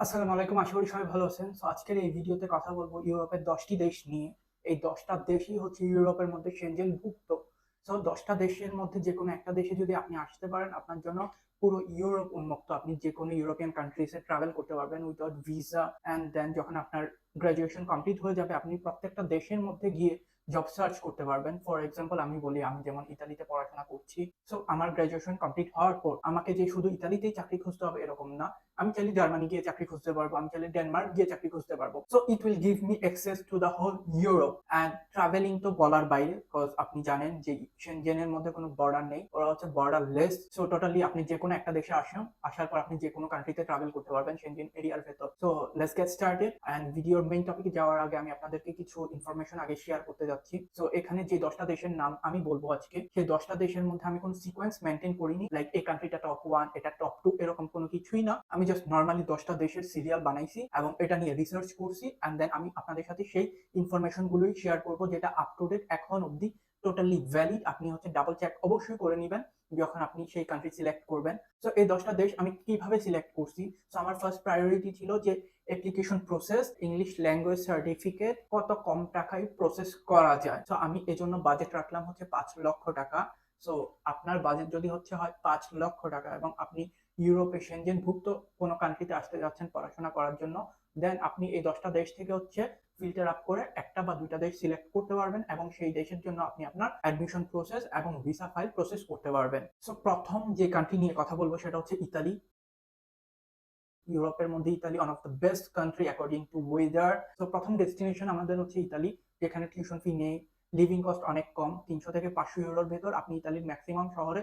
আসসালামু আলাইকুম, আশা করি সবাই ভালো আছেন। তো আজকের এই ভিডিওতে কথা বলব ইউরোপের দশটি দেশ নিয়ে। এই দশটা দেশই হচ্ছে ইউরোপের মধ্যে সেনজেন ভুক্ত সো দশটা দেশের মধ্যে যে কোনো একটা দেশে যদি আপনি আসতে পারেন, আপনার জন্য পুরো ইউরোপ উন্মুক্ত। আপনি যে কোনো ইউরোপিয়ান কান্ট্রিজে ট্রাভেল করতে পারবেন উইদাউট ভিসা অ্যান্ড দেন যখন আপনার গ্রাজুয়েশন কমপ্লিট হয়ে যাবে, আপনি প্রত্যেকটা দেশের মধ্যে গিয়ে জব সার্চ করতে পারবেন। ফর এক্সাম্পল আমি বলি, আমি যেমন ইতালিতে পড়াশোনা করছি। সো আমার গ্রাজুয়েশন কমপ্লিট হওয়ার পর আমাকে যে শুধু ইতালিতেই চাকরি খুঁজতে হবে এরকম না। আমি চাইলে জার্মানি গিয়ে চাকরি খুঁজতে পারব, আমি চাইলে ডেনমার্ক গিয়ে চাকরি খুঁজতে পারব। So it will give me access to the whole Europe and travelling তো বলার বাইরে বিকজ আপনি জানেন যে সেনজেনের মধ্যে কোনো বর্ডার নেই, ওরা হচ্ছে বর্ডার লেস সো টোটালি আপনি যে কোনো একটা দেশে আসেন, আসার পর আপনি যে কোনো কান্ট্রিতে ট্রাভেল করতে পারবেন সেনজেন এরিয়ার ভেতর। So let's get started and ভিডিওর মেইন টপিকে যাওয়ার আগে আমি আপনাদেরকে কিছু ইনফরমেশন আগে শেয়ার করতে যাচ্ছি। সো এখানে যে দশটা দেশের নাম আমি বলব আজকে, সেই দশটা দেশের মধ্যে আমি কোনো সিকোয়েন্স মেনটেন করিনি। লাইক এই কান্ট্রিটা টপ ওয়ান এটা টপ টু এরকম কোনো কিছুই না। আমি জাস্ট নর্মালি দশটা দেশের সিরিয়াল বানাইছি এবং এটা নিয়ে রিসার্চ করছি অ্যান্ড দেন আমি আপনাদের সাথে সেই ইনফরমেশন গুলোই শেয়ার করব যেটা আপ টু ডেট এখন অবধি টোটালি ভ্যালিড আপনি হচ্ছে ডাবল চেক অবশ্যই করে নেবেন যখন আপনি সেই কান্ট্রি সিলেক্ট করবেন। সো এই দশটা দেশ আমি কীভাবে সিলেক্ট করছি? সো আমার ফার্স্ট প্রায়োরিটি ছিল যে application process English language certificate কত কম টাকায় প্রসেস করা যায়। তো আমি এজন্য বাজেট রাখলাম হচ্ছে পাঁচ লক্ষ টাকা। সো আপনার বাজেট যদি হচ্ছে হয় পাঁচ লক্ষ টাকা এবং আপনি ইউরোপে সেনজেন ভুক্ত কোনো কান্ট্রিতে আসতে যাচ্ছেন পড়াশোনা করার জন্য দেন আপনি এই দশটা দেশ থেকে হচ্ছে ফিল্টার আপ করে একটা বা দুইটা দেশ সিলেক্ট করতে পারবেন এবং সেই দেশের জন্য আপনি আপনার অ্যাডমিশন প্রসেস এবং ভিসা ফাইল প্রসেস করতে পারবেন। সো প্রথম যে কান্ট্রি নিয়ে কথা বলব সেটা হচ্ছে ইতালি ইউরোপের মধ্যে Italy one of the best country according to weather তো প্রথম ডেস্টিনেশন আমাদের হচ্ছে ইতালি যেখানে টিউশন ফি নেই লিভিং কস্ট অনেক কম, তিনশো থেকে পাঁচশো ইউরোর ভেতর আপনি ইতালির ম্যাক্সিমাম শহরে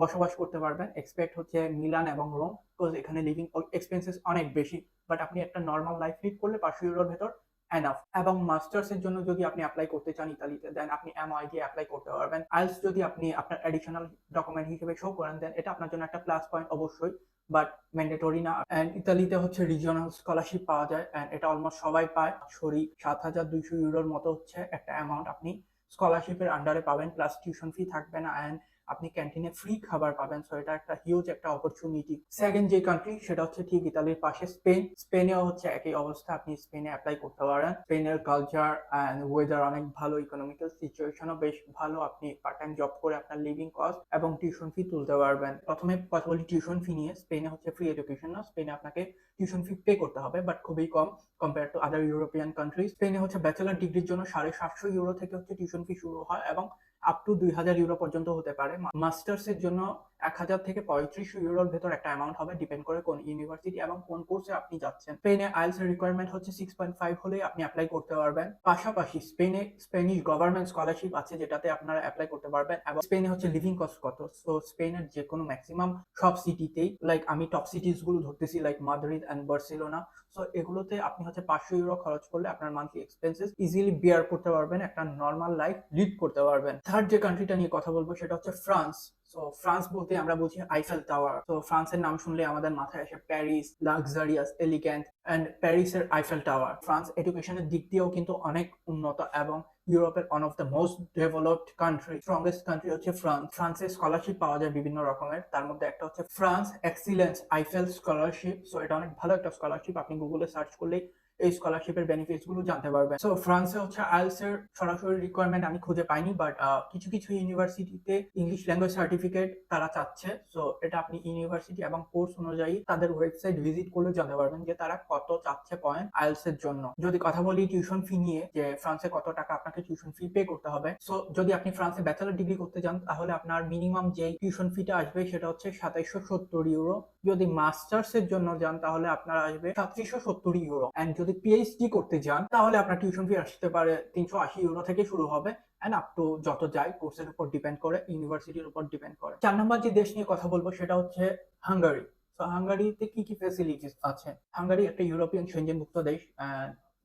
বসবাস করতে পারবেন। এক্সপেক্ট হচ্ছে মিলান এবং রোম বিকজ এখানে লিভিং এক্সপেন্সেস অনেক বেশি। বাট আপনি একটা নর্মাল লাইফ লিড করলে পাঁচশো ইউরোর ভেতর এনাফ এবং মাস্টার্স এর জন্য যদি আপনি অ্যাপ্লাই করতে চান ইতালিতে দেন আপনি এমআই দিয়ে অ্যাপ্লাই করতে পারবেন। আইলস যদি আপনি আপনার অ্যাডিশনাল ডকুমেন্ট হিসেবে শো করেন দেন এটা আপনার জন্য একটা প্লাস পয়েন্ট অবশ্যই বাট ম্যান্ডেটরি না। অ্যান্ড ইতালিতে হচ্ছে রিজিওনাল স্কলারশিপ পাওয়া যায় অ্যান্ড এটা অলমোস্ট সবাই পায়। সরি, সাত হাজার দুইশো ইউরোর মতো হচ্ছে একটা অ্যামাউন্ট আপনি স্কলারশিপের আন্ডারে পাবেন প্লাস টিউশন ফি থাকবে না। অ্যান্ড আপনি ক্যান্টিনে ফ্রি খাবার পাবেন। সো এটা একটা হিউজ একটা অপরচুনিটি সেকেন্ড যে কান্ট্রি সেটা হচ্ছে ঠিক ইতালির পাশে স্পেন। স্পেনেও হচ্ছে একই অবস্থা। আপনি স্পেনে অ্যাপ্লাই করতে পারেন। স্পেনের কালচার অ্যান্ড ওয়েদার অনেক ভালো। ইকোনমিক্যাল সিচুয়েশনও বেশ ভালো। আপনি পার্ট টাইম জব করে আপনার লিভিং কস্ট এবং টিউশন ফি তুলতে পারবেন। প্রথমে কথা বলি টিউশন ফি নিয়ে। স্পেনে হচ্ছে ফ্রি এডুকেশন না। স্পেনে আপনাকে টিউশন ফি পে করতে হবে বাট খুবই কম compare to other European country স্পেনে হচ্ছে ব্যাচেলার ডিগ্রির জন্য সাড়ে সাতশো ইউরো থেকে হচ্ছে টিউশন ফি শুরু হয় এবং আপ টু দুই হাজার ইউরো পর্যন্ত হতে পারে। মাস্টার্স এর জন্য এক হাজার থেকে পঁয়ত্রিশশো ইউরোর ভেতর একটা অ্যামাউন্ট হবে ডিপেন্ড করে কোন ইউনিভার্সিটি এবং কোন কোর্সে আপনি যাচ্ছেন। স্পেনে আইএলস এর রিকোয়ারমেন্ট হচ্ছে সিক্স পয়েন্ট ফাইভ হলে আপনি অ্যাপ্লাই করতে পারবেন। পাশাপাশি স্পেনে স্পেনিশ গভর্নমেন্ট স্কলারশিপ আছে যেটাতে আপনারা অ্যাপ্লাই করতে পারবেন এবং স্পেনে হচ্ছে লিভিং কস্ট কত? সো স্পেনের যে কোনো ম্যাক্সিমাম সব সিটিতেই লাইক আমি টপ সিটিজগুলো ধরতেছি like Madrid and Barcelona so এগুলোতে আপনি হচ্ছে পাঁচশো ইউরো খরচ করলে আপনার মান্থলি এক্সপেন্সেস ইজিলি বিয়ার করতে পারবেন, একটা নর্মাল লাইফ লিড করতে পারবেন। থার্ড যে কান্ট্রিটা নিয়ে কথা বলব সেটা হচ্ছে ফ্রান্স সো ফ্রান্স বলতে আমরা বুঝি আইফেল টাওয়ার তো ফ্রান্সের নাম শুনলে আমাদের মাথায় আসে প্যারিস লাক্সারিয়াস এলিগ্যান্ট অ্যান্ড প্যারিসের আইফেল টাওয়ার ফ্রান্স এডুকেশনের দিক দিয়েও কিন্তু অনেক উন্নত এবং ইউরোপের one of the most developed country strongest country হচ্ছে ফ্রান্স ফ্রান্সের স্কলারশিপ পাওয়া যায় বিভিন্ন রকমের। তার মধ্যে একটা হচ্ছে France excellence Eiffel scholarship so এটা অনেক ভালো একটা স্কলারশিপ আপনি গুগলে সার্চ করলেই এই স্কলারশিপের বেনিফিটসগুলো জানতে পারবেন। সো ফ্রান্সে হচ্ছে আইএলস এর সরাসরি রিকোয়ারমেন্ট আমি খুঁজে পাইনি বাট কিছু কিছু ইউনিভার্সিটিতে ইংলিশ ল্যাঙ্গুয়েজ সার্টিফিকেট তারা চাচ্ছে। সো এটা আপনি ইউনিভার্সিটি এবং কোর্স অনুযায়ী তাদের ওয়েবসাইট ভিজিট করলে জানতে পারবেন যে তারা কত চাচ্ছে পয়েন্ট আইএলস এর জন্য। যদি কথা বলি টিউশন ফি নিয়ে, যে ফ্রান্সে কত টাকা আপনাকে টিউশন ফি পে করতে হবে সো যদি আপনি ফ্রান্সে ব্যাচেলার ডিগ্রি করতে যান, তাহলে আপনার মিনিমাম যে টিউশন ফিটা আসবে সেটা হচ্ছে সাতাইশশো সত্তর ইউরো যদি মাস্টার্স এর জন্য যান, তাহলে আপনার আসবে সাতত্রিশশো সত্তর ইউরো অ্যান্ড যদি পিএইচডি করতে যান তাহলে আপনার টিউশন ফি আসতে পারে তিনশো আশি ইউরো থেকে শুরু হবে অ্যান্ড আপ টু যত যায় কোর্সের উপর ডিপেন্ড করে ইউনিভার্সিটির উপর ডিপেন্ড করে। চার নম্বর যে দেশ নিয়ে কথা বলব, সেটা হচ্ছে হাঙ্গারি তো হাঙ্গারিতে কি কি ফেসিলিটিস আছে? হাঙ্গারি একটা ইউরোপিয়ান সেঞ্জনভুক্ত দেশ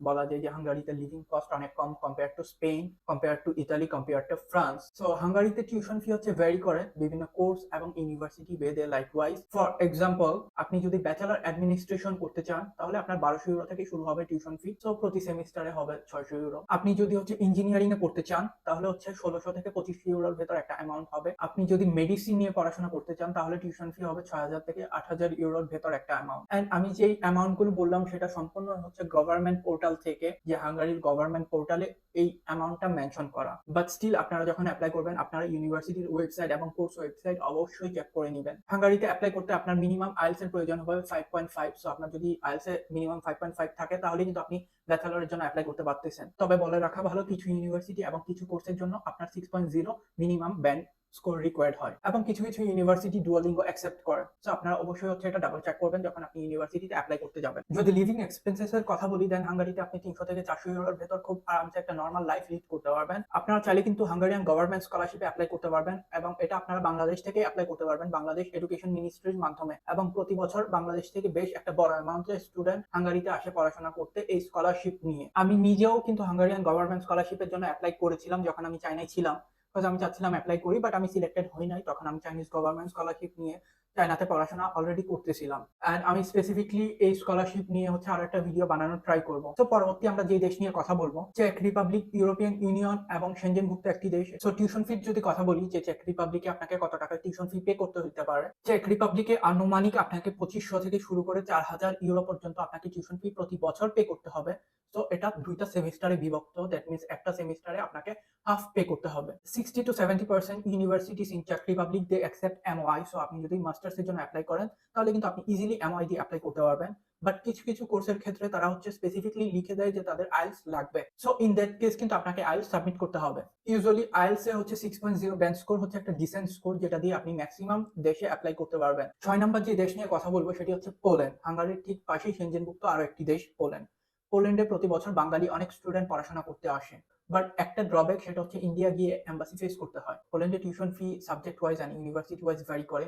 বলা যায় যে হাঙ্গারিতে লিভিং কস্ট অনেক কম compare to Spain compare to Italy compare to France so হাঙ্গারিতে tuition fee হচ্ছে ভ্যারি করে বিভিন্ন কোর্স এবং ইউনিভার্সিটি বেদে লাইকওয়াইজ ফর এক্সাম্পল আপনি যদি ব্যাচেলার অ্যাডমিনিস্ট্রেশন করতে চান, তাহলে আপনার বারোশো ইউরো থেকে শুরু হবে টিউশন ফি সো প্রতি সেমিস্টারে হবে ছয়শো ইউরো আপনি যদি হচ্ছে ইঞ্জিনিয়ারিং এ করতে চান, তাহলে হচ্ছে ষোলোশো থেকে পঁচিশশো ইউরোর ভেতর একটা অ্যামাউন্ট হবে। আপনি যদি মেডিসিন নিয়ে পড়াশোনা করতে চান, তাহলে টিউশন ফি হবে ছয় হাজার থেকে আট হাজার ইউরোর ভেতর একটা অ্যামাউন্ট এন্ড আমি যেই অ্যামাউন্টগুলো বললাম, সেটা সম্পূর্ণ হচ্ছে গভর্নমেন্ট পোর্টাল থেকে যে হাঙ্গারির গভর্নমেন্ট পোর্টালে এই অ্যামাউন্টটা মেনশন করা। বাট স্টিল আপনারা যখন অ্যাপ্লাই করবেন, আপনারা ইউনিভার্সিটির ওয়েবসাইট এবং কোর্স ওয়েবসাইট অবশ্যই চেক করে নেবেন। হাঙ্গারিতে অ্যাপ্লাই করতে আপনার মিনিমাম আইএলস এর প্রয়োজন হবে ফাইভ পয়েন্ট ফাইভ সো আপনার যদি আইএলস এর মিনিমাম ফাইভ পয়েন্ট ফাইভ থাকে তাহলে কিন্তু আপনি ব্যাচেলরের জন্য অ্যাপ্লাই করতে পারতেছেন। তবে বলে রাখা ভালো, কিছু ইউনিভার্সিটি এবং কিছু কোর্সের জন্য আপনার six point zero minimum band score required হয়। এবং কিছু কিছু ইউনিভার্সিটি ডুয়ালিঙ্গো অ্যাকসেপ্ট করে। সো আপনারা অবশ্যই হচ্ছে এটা ডাবল চেক করবেন যখন আপনি ইউনিভার্সিটিতে অ্যাপ্লাই করতে যাবেন। যদি লিভিং এক্সপেন্সেস এর কথা বলি দেন হাঙ্গারিতে আপনি তিনশো থেকে চারশো ইউরোর ভেতর খুব আরামসে একটা নর্মাল লাইফ লিড করতে পারবেন। আপনারা চাইলে কিন্তু হাঙ্গারিয়ান গভর্নমেন্ট স্কলারশিপে অ্যাপ্লাই করতে পারবেন এবং এটা আপনারা বাংলাদেশ থেকে অ্যাপ্লাই করতে পারবেন বাংলাদেশ এডুকেশন মিনিস্ট্রির মাধ্যমে। এবং প্রতি বছর বাংলাদেশ থেকে বেশ একটা বড় অ্যামাউন্টের স্টুডেন্ট হাঙ্গারিতে আসে পড়াশোনা করতে এই স্কলারশিপ নিয়ে। আমি নিজেও কিন্তু হাঙ্গারিয়ান গভর্নমেন্ট স্কলারশিপের জন্য অ্যাপ্লাই করেছিলাম যখন আমি চাইনায় ছিলাম। বিকজ আমি চাচ্ছিলাম অ্যাপ্লাই করি বাট আমি সিলেক্টেড হই নাই। তখন আমি চাইনিজ গভর্নমেন্ট স্কলারশিপ নিয়ে চায়নাতে পড়াশোনা অলরেডি করতেছিলাম। অ্যান্ড আমি স্পেসিফিকলি এই স্কলারশিপ নিয়ে হচ্ছে আরও একটা ভিডিও বানানোর ট্রাই করব। তো পরবর্তী আমরা যে দেশ নিয়ে কথা বলব চেক রিপাবলিক ইউরোপিয়ান ইউনিয়ন এবং সেনজেনভুক্ত একটি দেশ। সো টিউশন ফির যদি কথা বলি, যে চেক রিপাবলিকে আপনাকে কত টাকা টিউশন ফি পে করতে হতে পারে? চেক রিপাবলিকে আনুমানিক আপনাকে পঁচিশশো থেকে শুরু করে চার হাজার ইউরো পর্যন্ত আপনাকে টিউশন ফি প্রতি বছর পে করতে হবে। তো এটা দুইটা সেমিস্টারে বিভক্ত দ্যাট মিনস একটা সেমিস্টারে আপনাকে হাফ পে করতে হবে। Sixty two seventy percent universities in check Republic they accept MOI so আপনি যদি মাস্টার্স এর জন্য অ্যাপ্লাই করেন, তাহলে কিন্তু আপনি ইজিলি এমওআই দিয়ে অ্যাপ্লাই করতে পারবেন। বাট কিছু কিছু কোর্সের ক্ষেত্রে তারা হচ্ছে স্পেসিফিকলি লিখে দেয় যে তাদের আইলস লাগবে। সো ইন দ্যাট কেস কিন্তু আপনাকে আইলস সাবমিট করতে হবে। ইউজুয়ালি আইলস এ হচ্ছে six point zero band score হচ্ছে একটা ডিসেন্ট স্কোর যেটা দিয়ে আপনি ম্যাক্সিমাম দেশে অ্যাপ্লাই করতে পারবেন। ছয় নম্বর যে দেশ নিয়ে কথা বলব, সেটি হচ্ছে পোল্যান্ড হাঙ্গারির ঠিক পাশেই সেনজেনভুক্ত আরও একটি দেশ পোল্যান্ড পোল্যান্ডে প্রতি বছর বাঙালি অনেক স্টুডেন্ট পড়াশোনা করতে আসে। বাট একটা ড্রব্যাক সেটা হচ্ছে ইন্ডিয়া গিয়ে এম্বাসি ফেস করতে হয়। পোল্যান্ডে tuition fee subject wise and university wise vary করে।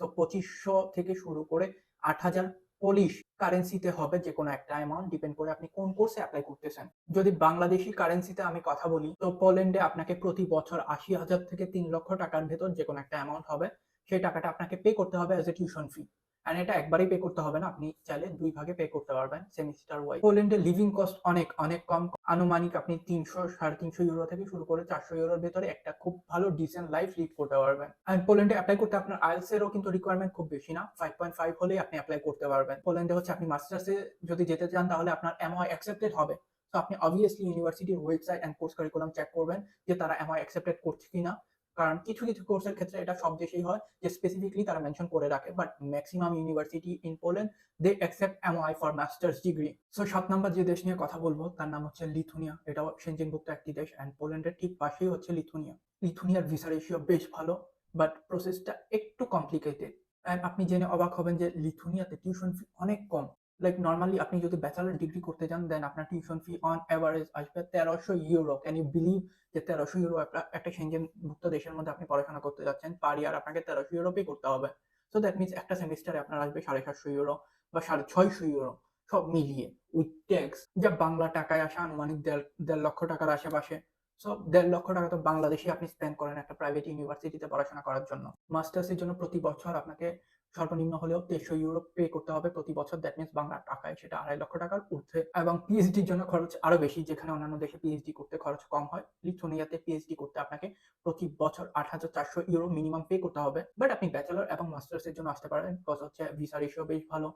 সো পঁচিশশো থেকে শুরু করে আট হাজার পোলিশ কারেন্সিতে হবে যে কোনো একটা অ্যামাউন্ট ডিপেন্ড করে আপনি কোন কোর্সে অ্যাপ্লাই করতেছেন। যদি বাংলাদেশি কারেন্সিতে আমি কথা বলি, তো পোল্যান্ডে আপনাকে প্রতি বছর আশি হাজার থেকে তিন লক্ষ টাকার ভেতর যে কোনো একটা অ্যামাউন্ট হবে, সেই টাকাটা আপনাকে পে করতে হবে as a tuition fee and এটা একবারই পে করতে হবে না। আপনি চাইলে দুই ভাগে পে করতে পারবেন সেমিস্টার ওয়াইজ পোল্যান্ডে লিভিং কস্ট অনেক অনেক কম। আনুমানিক আপনি তিনশো, সাড়ে তিনশো ইউরো থেকে শুরু করে চারশো ইউরোর ভেতরে একটা খুব ভালো ডিসেন্ট লাইফ লিড করতে পারবেন। অ্যান্ড পোল্যান্ডে অ্যাপ্লাই করতে আপনার আইএলস এরও কিন্তু রিকোয়ারমেন্ট খুব বেশি না। ফাইভ পয়েন্ট ফাইভ হলেই আপনি অ্যাপ্লাই করতে পারবেন। পোল্যান্ডে হচ্ছে আপনি মাস্টার্সে যদি যেতে চান, তাহলে আপনার এমআই অ্যাকসেপ্টেড হবে। তো আপনি অবভিয়াসলি ইউনিভার্সিটির website and course curriculum check করবেন যে তারা এমআই অ্যাকসেপ্টেড করছে কিনা। কারণ কিছু কিছু কোর্সের ক্ষেত্রে এটা সব দেশেই হয় যে স্পেসিফিকলি তারা মেনশন করে রাখে but maximum university in Poland they accept MOI for masters degree so সাত নাম্বার যে দেশ নিয়ে কথা বলব, তার নাম হচ্ছে লিথুনিয়া। এটাও সেনজেনভুক্ত একটি দেশ অ্যান্ড পোল্যান্ডের ঠিক পাশেই হচ্ছে লিথুনিয়া। লিথুনিয়ার ভিসা রেশিও বেশ ভালো বাট প্রসেসটা একটু কমপ্লিকেটেড অ্যান্ড আপনি জেনে অবাক হবেন যে লিথুনিয়াতে টিউশন ফি অনেক কম। লাইক নর্মালি আপনি যদি ব্যাচেলার ডিগ্রি করতে যান দেন আপনার টিউশন ফি অন অ্যাভারেজ আসবে তেরোশো ইউরো ক্যান ইউ বিলিভ যে তেরোশো ইউরো একটা সেনজেন ভুক্ত দেশের মধ্যে আপনি পড়াশোনা করতে যাচ্ছেন পার ইয়ার আপনাকে তেরোশো ইউরো করতে হবে। সো দ্যাট মিনস একটা সেমিস্টারে আপনার আসবে সাড়ে সাতশো ইউরো বা সাড়ে ছয়শো ইউরো সব মিলিয়ে। উইথ ট্যাক্স যা বাংলা টাকায় আসে, আনুমানিক দেড় দেড় লক্ষ টাকার আশেপাশে। সো দেড় লক্ষ টাকা তো বাংলাদেশে আপনি স্পেন্ড করেন একটা প্রাইভেট ইউনিভার্সিটিতে পড়াশোনা করার জন্য। মাস্টার্সের জন্য প্রতি বছর আপনাকে সর্বনিম্ন হলেও দেড়শো ইউরো পে করতে হবে প্রতি বছর। দ্যাট মিনস বাংলা টাকায় সেটা আড়াই লক্ষ টাকার ঊর্ধ্বে। এবং পিএইচডির জন্য খরচ আরও বেশি, যেখানে অন্যান্য দেশে পিএইচডি করতে খরচ কম হয়। লিথুনিয়াতে পিএইচডি করতে আপনাকে প্রতি বছর আট হাজার চারশো ইউরো মিনিমাম পে করতে হবে। বাট আপনি ব্যাচেলর এবং মাস্টার্সের জন্য আসতে পারেন বিকজ হচ্ছে ভিসার ইস্যু বেশ ভালো।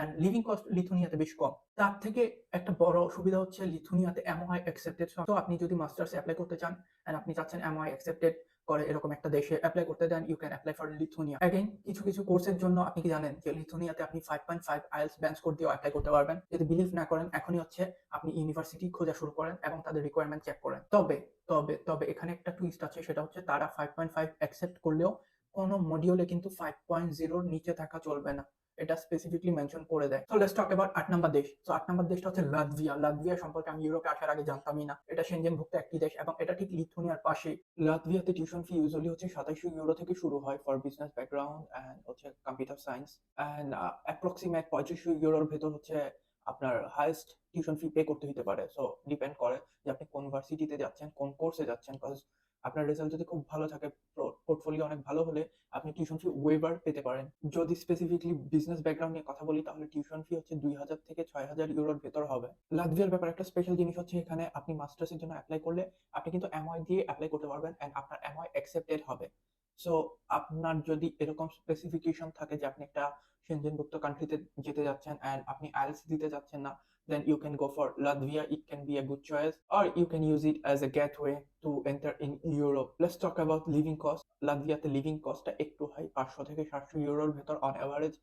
অ্যান্ড লিভিং কস্ট লিথুনিয়াতে বেশ কম। তার থেকে একটা বড় সুবিধা হচ্ছে লিথুনিয়াতে এমআই অ্যাকসেপ্টেড তো আপনি যদি মাস্টার্স অ্যাপ্লাই করতে চান অ্যান্ড আপনি চাচ্ছেন এমআই অ্যাকসেপ্টেড করে এরকম একটা দেশে অ্যাপ্লাই করতে then you can apply for Lithuania again কিছু কিছু কোর্সের জন্য আপনি কি জানেন যে লিথুনিয়াতে আপনি five point five IELTS band code দিয়েও অ্যাপ্লাই করতে পারবেন। যদি বিলিভ না করেন, এখনই হচ্ছে আপনি ইউনিভার্সিটি খোঁজা শুরু করেন এবং তাদের রিকোয়ারমেন্ট চেক করেন। তবে তবে তবে এখানে একটা টুইস্ট আছে, সেটা হচ্ছে তারা ফাইভ পয়েন্ট ফাইভ অ্যাকসেপ্ট করলেও কোনো মডিউলে কিন্তু ফাইভ পয়েন্ট জিরোর নিচে থাকা চলবে না। এটা স্পেসিফিকলি মেনশন করে দেয়। তো লেটস টক অ্যাবাউট আট নাম্বার দেশ। তো আট নাম্বার দেশটা হচ্ছে লাটভিয়া লাটভিয়া সম্পর্কে আমি ইউরোপে আসার আগে জানতামই না। এটা সেনজেন ভুক্ত একটি দেশ এবং এটা ঠিক লিথুনিয়ার পাশে লাটভিয়াতে টিউশন ফি ইউজুয়ালি হচ্ছে সাতাইশশো ইউরো থেকে শুরু হয় ফর বিজনেস ব্যাকগ্রাউন্ড অ্যান্ড হচ্ছে কম্পিউটার সায়েন্স অ্যান্ড অ্যাপ্রক্সিমেট পঁয়ত্রিশশো ইউরোর ভেতর হচ্ছে আপনার হাইয়েস্ট টিউশন ফি পে করতে হতে পারে। সো ডিপেন্ড করে যে আপনি কোন ভার্সিটিতে যাচ্ছেন, কোন কোর্সে যাচ্ছেন কজ আপনার রেজাল্ট যদি খুব ভালো থাকে পোর্টফোলিও অনেক ভালো হলে আপনি টিউশন ফি ওয়েবার পেতে পারেন। যদি স্পেসিফিকলি বিজনেস ব্যাকগ্রাউন্ড নিয়ে কথা বলি, তাহলে টিউশন ফি হচ্ছে দুই হাজার থেকে ছয় হাজার ইউরোর ভেতর হবে। লাটভিয়ার ব্যাপারে, একটা স্পেশাল জিনিস হচ্ছে এখানে আপনি মাস্টার্সের জন্য অ্যাপ্লাই করলে আপনি কিন্তু এমআই দিয়ে অ্যাপ্লাই করতে পারবেন অ্যান্ড আপনার এমআই অ্যাকসেপ্টেড হবে। সো আপনার যদি এরকম স্পেসিফিকেশন থাকে যে আপনি একটা সেনজেনভুক্ত কান্ট্রিতে যেতে যাচ্ছেন অ্যান্ড আপনি আইএলস দিতে যাচ্ছেন না then you can go for Latvia. It can be a good choice, or you can use it as a gateway to enter in Europe. Let's talk about living cost. লাটভিয়াতে living কস্টটা একটু high পাঁচশো থেকে সাতশো ইউরোর ভেতর on average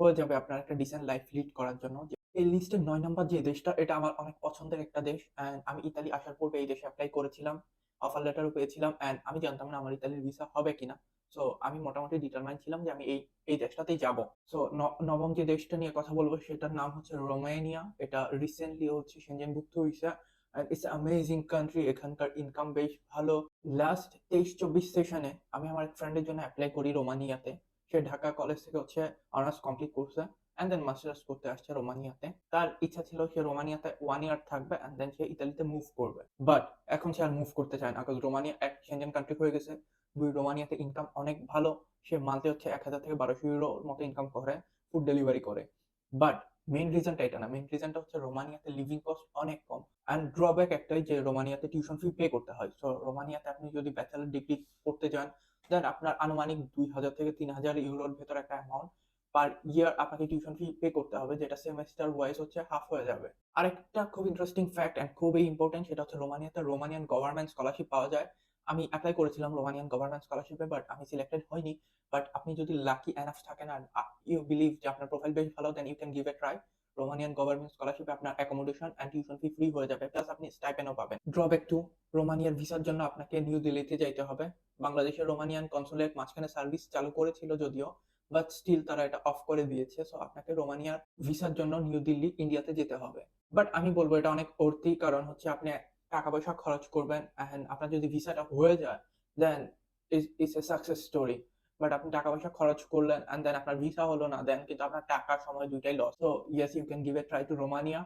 হয়ে যাবে আপনার একটা ডিসেন্ট লাইফ লিড করার জন্য এই লিস্টের নয় নম্বর যে দেশটা এটা আমার অনেক পছন্দের একটা দেশ অ্যান্ড আমি ইতালি আসার পূর্বে এই দেশে অ্যাপ্লাই করেছিলাম অফার লেটারও পেয়েছিলাম অ্যান্ড আমি জানতাম না আমার ইতালির ভিসা হবে কিনা সো আমি মোটামুটি ডিটারমাইন ছিলাম যে আমি এই এই দেশটাতেই যাব। সো নবম যে দেশটা নিয়ে কথা বলব সেটার নাম হচ্ছে রোমানিয়া। এটা রিসেন্টলি হচ্ছে সেনজেনভুক্ত হয়েছে ইটস অ্যামেজিং কান্ট্রি এখানকার ইনকাম বেশ ভালো। লাস্ট তেইশ চব্বিশ সেশনে আমি আমার ফ্রেন্ডের জন্য অ্যাপ্লাই করি রোমানিয়াতে। সে ঢাকা কলেজ থেকে হচ্ছে অনার্স কমপ্লিট করছে। অ্যান্ড দেন মাস্টার্স করতে আসছে রোমানিয়াতে। তার ইচ্ছা ছিল সে রোমানিয়াতে ওয়ান ইয়ার থাকবে অ্যান্ড দেন সে ইতালিতে মুভ করবে। বাট এখন সে আর মুভ করতে চায় না কারণ রোমানিয়া এক সেনজেন কান্ট্রি হয়ে গেছে। দুই, রোমানিয়াতে ইনকাম অনেক ভালো। সে মান্থলি হচ্ছে এক হাজার থেকে বারোশো ইউরোর মতো ইনকাম করে ফুড ডেলিভারি করে। বাট মেইন রিজনটা এটা না। মেইন রিজনটা হচ্ছে রোমানিয়াতে লিভিং কস্ট অনেক কম। অ্যান্ড ড্রব্যাক একটাই যে রোমানিয়াতে টিউশন ফি পে করতে হয়। সো রোমানিয়াতে আপনি যদি ব্যাচেলার ডিগ্রি করতে যান দেন আপনার আনুমানিক দুই হাজার থেকে তিন হাজার ইউরোর ভেতর একটা অ্যামাউন্ট পার ইয়ার আপনাকে টিউশন ফি পে করতে হবে, যেটা সেমেস্টার ওয়াইজ হচ্ছে হাফ হয়ে যাবে। আরেকটা খুব ইন্টারেস্টিং ফ্যাক্ট অ্যান্ড খুবই ইম্পর্টেন্ট সেটা হচ্ছে রোমানিয়াতে রোমানিয়ান গভর্নমেন্ট স্কলারশিপ পাওয়া যায়। আমি অ্যাপ্লাই করেছিলাম রোমানিয়ান গভর্নমেন্ট স্কলারশিপে বাট আমি সিলেক্টেড হইনি। বাট আপনি যদি লাকি এনাফ থাকেন আর ইউ বিলিভ যে আপনার প্রোফাইল বেশ ভালো then you can give a try Romanian government স্কলারশিপে আপনার accommodation and tuition fee free হয়ে যাবে প্লাস আপনি স্টাইপেনও পাবেন। ড্রব্যাক টু রোমানিয়ার ভিসার জন্য আপনাকে নিউ দিল্লিতে যাইতে হবে। বাংলাদেশের রোমানিয়ান কনসুলেট মাঝখানে সার্ভিস চালু করেছিল যদিও বাট স্টিল তারা এটা অফ করে দিয়েছে সো আপনাকে রোমানিয়ার ভিসার জন্য নিউ দিল্লি, ইন্ডিয়াতে যেতে হবে। বাট আমি বলব এটা অনেক অর্থি কারণ হচ্ছে আপনি টাকা পয়সা খরচ করবেন অ্যান্ড আপনার যদি ভিসাটা হয়ে যায় then it's a success story but আপনি টাকা পয়সা খরচ করলেন অ্যান্ড দেন আপনার ভিসা হলো না দেন কিন্তু আপনার টাকা সময় দুইটাই লস তো yes you can give a try to Romania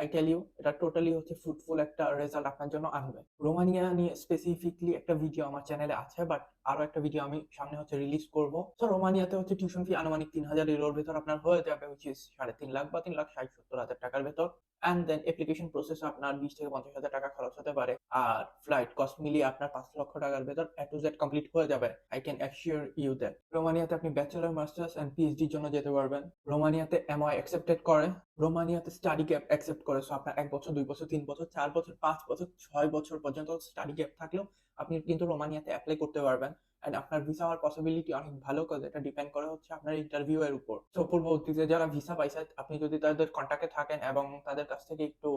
I tell you এটা টোটালি হচ্ছে ফ্রুটফুল একটা রেজাল্ট আপনার জন্য আনবে। রোমানিয়া নিয়ে স্পেসিফিকলি একটা ভিডিও আমার চ্যানেলে আছে বাট আরও একটা ভিডিও আমি সামনে হচ্ছে রিলিজ করব। তো রোমানিয়াতে হচ্ছে টিউশন ফি আনুমানিক তিন হাজার ইউরোর ভেতর আপনার হয়ে যাবে ইজ সাড়ে তিন লাখ বা তিন লাখ ষাট সত্তর হাজার টাকার ভেতর। অ্যান্ড দেন অ্যাপ্লিকেশন প্রসেস আপনার বিশ থেকে পঞ্চাশ হাজার টাকা খরচ হতে পারে। আর ফ্লাইট কস্ট মিলিয়ে আপনার পাঁচ লক্ষ টাকার ভেতর এ টু জেড কমপ্লিট হয়ে যাবে। I can assure you that রোমানিয়াতে আপনি ব্যাচেলার মাস্টার্স অ্যান্ড পিএইচডির জন্য যেতে পারবেন। রোমানিয়াতে এমআই অ্যাকসেপ্টেড করে। রোমানিয়াতে স্টাডি গ্যাপ অ্যাকসেপ্ট করে। সো আপনার এক বছর, দুই বছর, তিন বছর, চার বছর, পাঁচ বছর, ছয় বছর পর্যন্ত স্টাডি গ্যাপ থাকলেও আপনি কিন্তু রোমানিয়াতে অ্যাপ্লাই করতে পারবেন। অ্যান্ড আপনার ভিসা হওয়ার পসিবিলিটি অনেক ভালো কাজ এটা ডিপেন্ড করে হচ্ছে আপনার ইন্টারভিউ এর উপর। তো পূর্ববর্তীতে যারা ভিসা পাইছে, আপনি যদি তাদের কন্ট্যাক্টে থাকেন এবং তাদের কাছ থেকে একটু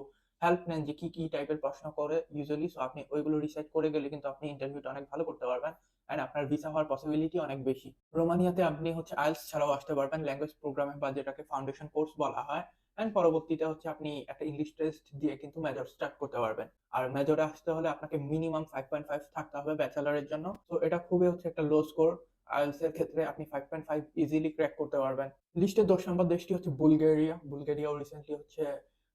হেল্প নেন যে কি কি টাইপের প্রশ্ন করে ইউজুয়ালি সো আপনি ওইগুলো রিসার্চ করে গেলে কিন্তু আপনি ইন্টারভিউটা অনেক ভালো করতে পারবেন অ্যান্ড আপনার ভিসা হওয়ার পসিবিলিটি অনেক বেশি। রোমানিয়াতে আপনি হচ্ছে আইএলস ছাড়াও আসতে পারবেন ল্যাঙ্গুয়েজ প্রোগ্রামে বা যেটাকে ফাউন্ডেশন কোর্স বলা হয়। অ্যান্ড পরবর্তীতে হচ্ছে আপনি একটা ইংলিশ টেস্ট দিয়ে কিন্তু মেজর স্টার্ট করতে পারবেন। আর মেজরে আসতে হলে আপনাকে মিনিমাম ফাইভ পয়েন্ট ফাইভ থাকতে হবে ব্যাচেলারের জন্য। তো এটা খুবই হচ্ছে একটা লো স্কোর আইএলস এর ক্ষেত্রে আপনি five point five easily crack করতে পারবেন। লিস্টের দশ নম্বর দেশটি হচ্ছে বুলগেরিয়া বুলগেরিয়াও রিসেন্টলি হচ্ছে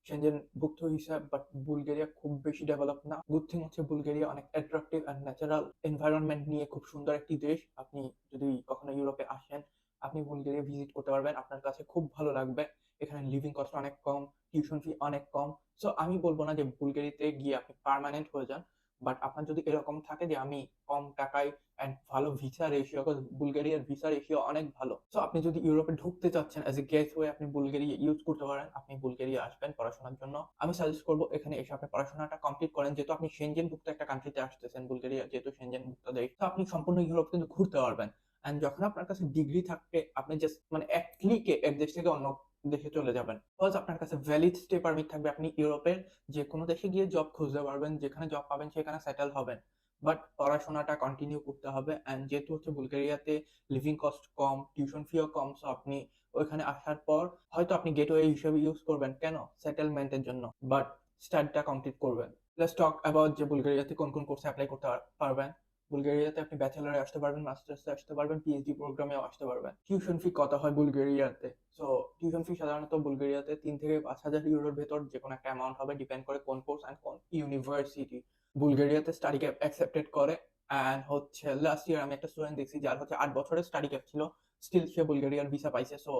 সেনজেন ভুক্ত হিসাব বাট বুলগেরিয়া খুব বেশি ডেভেলপ না। গুড থিং হচ্ছে বুলগেরিয়া অনেক অ্যাট্রাকটিভ অ্যান্ড ন্যাচারাল এনভায়রনমেন্ট নিয়ে খুব সুন্দর একটি দেশ। আপনি যদি কখনো ইউরোপে আসেন আপনি বুলগেরিয়া ভিজিট করতে পারবেন, আপনার কাছে খুব ভালো লাগবে। এখানে লিভিং কস্ট অনেক কম টিউশন ফি অনেক কম। সো আমি বলব না যে বুলগেরিয়াতে গিয়ে আপনি পার্মানেন্ট হয়ে যান বাট আপনার যদি এরকম থাকে যে আমি কম টাকায় অ্যান্ড ভালো ভিসা রেশিও বুলগেরিয়ার ভিসা রেশিও অনেক ভালো। সো আপনি যদি ইউরোপে ঢুকতে চাচ্ছেন অ্যাজ এ গেস্ট হয়ে আপনি বুলগেরিয়া ইউজ করতে পারেন, আপনি বুলগেরিয়া আসবেন পড়াশোনার জন্য। আমি সাজেস্ট করব এখানে এসে আপনি পড়াশোনাটা কমপ্লিট করেন, যেহেতু আপনি সেনজেন ভুক্ত একটা কান্ট্রিতে আসতেছেন বুলগেরিয়া যেহেতু সেনজেন ভুক্ত দেশ। তো আপনি সম্পূর্ণ ইউরোপ কিন্তু ঘুরতে পারবেন। অ্যান্ড যখন আপনার কাছে ডিগ্রি থাকবে, আপনি জাস্ট মানে এক ক্লিকে এক দেশ থেকে অন্য দেশে চলে যাবেন। বিকজ আপনার কাছে ভ্যালিড স্টে পারমিট থাকবে, আপনি ইউরোপের যে কোনো দেশে গিয়ে জব খুঁজতে পারবেন, যেখানে জব পাবেন, সেখানে সেটেল হবেন। বাট পড়াশোনাটা কন্টিনিউ করতে হবে অ্যান্ড যেহেতু হচ্ছে বুলগেরিয়াতে লিভিং কস্ট কম টিউশন ফিও কম সো আপনি ওইখানে আসার পর হয়তো আপনি গেটওয়ে হিসেবে ইউজ করবেন। কেন? সেটেলমেন্টের জন্য। বাট স্টাডিটা কমপ্লিট করবেন। লেটস টক অ্যাবাউট যে বুলগেরিয়াতে কোন কোন কোর্সে অ্যাপ্লাই করতে পারবেন। বুলগেরিয়াতে আপনি ব্যাচেলারে আসতে পারবেন মাস্টার্সে আসতে পারবেন পিএইচডি প্রোগ্রামেও আসতে পারবেন। টিউশন ফি কত হয় বুলগেরিয়াতে? সো টিউশন ফি সাধারণত বুলগেরিয়াতে তিন থেকে পাঁচ হাজার ইউরোর ভেতর যে কোনো একটা অ্যামাউন্ট হবে ডিপেন্ড করে কোন কোর্স অ্যান্ড কোন ইউনিভার্সিটি বুলগেরিয়াতে স্টাডি ক্যাপ অ্যাকসেপ্টেড করে অ্যান্ড হচ্ছে লাস্ট ইয়ার আমি একটা স্টুডেন্ট দেখছি যার হচ্ছে আট বছরের স্টাডি ক্যাপ ছিল স্টিল সে বুলগেরিয়ার ভিসা পাইছে। সো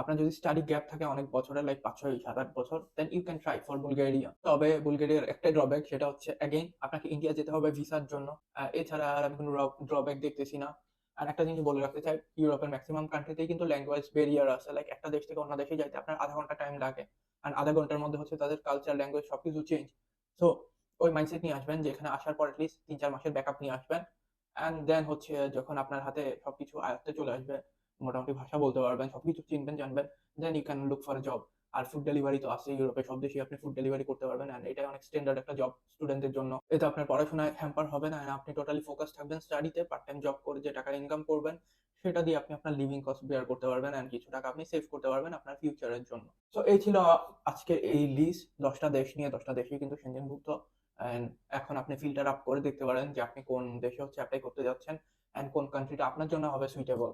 আপনার যদি স্টাডি গ্যাপ থাকে অনেক বছরের লাইক পাঁচ, ছয়, সাত, আট বছর then you can try for Bulgaria তবে বুলগেরিয়ার একটা ড্রব্যাক সেটা হচ্ছে অ্যাগেইন আপনাকে ইন্ডিয়া যেতে হবে ভিসার জন্য। এছাড়া আর আমি কোনো ড্রব্যাক দেখতেছি না। আর একটা জিনিস বলে রাখতে চাই ইউরোপের ম্যাক্সিমাম কান্ট্রিতেই কিন্তু ল্যাঙ্গুয়েজ বেরিয়ার আছে। লাইক একটা দেশ থেকে অন্য দেশে যাইতে আপনার আধা ঘণ্টা টাইম লাগে। আর আধা ঘণ্টার মধ্যে হচ্ছে তাদের কালচার ল্যাঙ্গুয়েজ সবকিছু চেঞ্জ সো ওই মাইন্ডসেট নিয়ে আসবেন, যে এখানে আসার পর অ্যাটলিস্ট তিন, চার মাসের ব্যাকআপ নিয়ে আসবেন। অ্যান্ড দেন হচ্ছে যখন আপনার হাতে সবকিছু আয়ত্তে চলে আসবে মোটামুটি ভাষা বলতে পারবেন, সবকিছু চিনবেন, জানবেন then you can look for job R food delivery তো আছে ইউরোপে, সব দেশে আপনি ফুড ডেলিভারি করতে পারবেন অ্যান্ড এটা অনেক স্ট্যান্ডার্ড একটা জব স্টুডেন্টদের জন্য। এতে আপনার পড়াশোনায় হ্যাম্পার হবে না আপনি টোটালি ফোকাস থাকবেন স্টাডিতে পার্ট টাইম জব করে যে টাকা ইনকাম করবেন, সেটা দিয়ে আপনি আপনার লিভিং কস্ট বেয়ার করতে পারবেন অ্যান্ড কিছু টাকা আপনি সেভ করতে পারবেন আপনার ফিউচারের জন্য। সো এই ছিল আজকের এই লিস্ট দশটা দেশ নিয়ে, দশটা দেশই কিন্তু সেঞ্জনভুক্ত অ্যান্ড এখন আপনি ফিল্টার আপ করে দেখতে পারেন যে আপনি কোন দেশে হচ্ছে অ্যাপ্লাই করতে যাচ্ছেন অ্যান্ড কোন কান্ট্রিটা আপনার জন্য হবে সুইটেবল